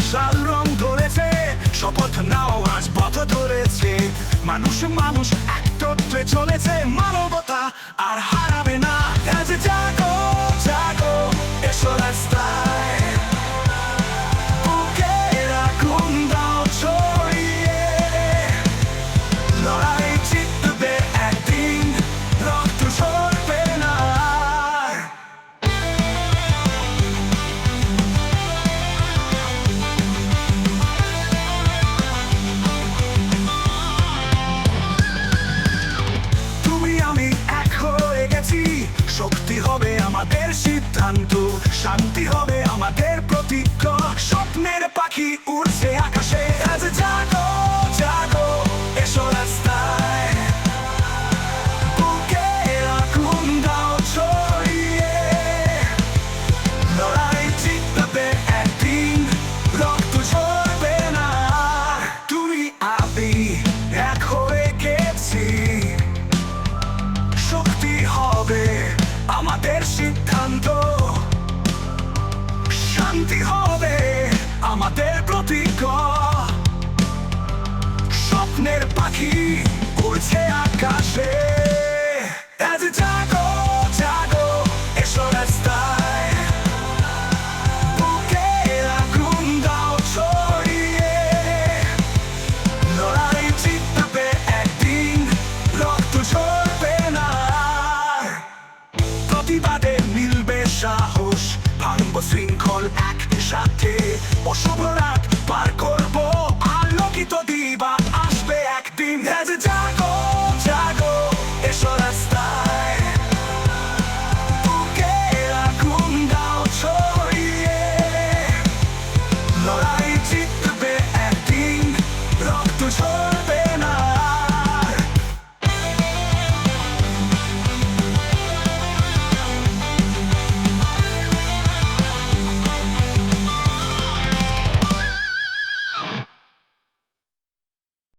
আশার রং ধরেছে শপথ নাও আজ পথ ধরেছে। মানুষ মানুষ এক চলেছে মানবতা। শান্তি হবে আমাদের প্রতীক। স্বপ্নের পাখি উড়ছে আকাশে। জাগো জাগো এসো রাস্তায়। বুকে আগুন দাও ছড়িয়ে। লড়াই জিতবে একদিন, রক্ত ঝরবে না। প্রতিবাদে মিলবে সাহস। সকল একসাথে অশুভরাত পার করব। আলোকিত দিবা, আসবে একদিন। জাগো জাগো, এসো রাস্তায়। লড়াই জিতবে একদিন, রক্ত ঝরবে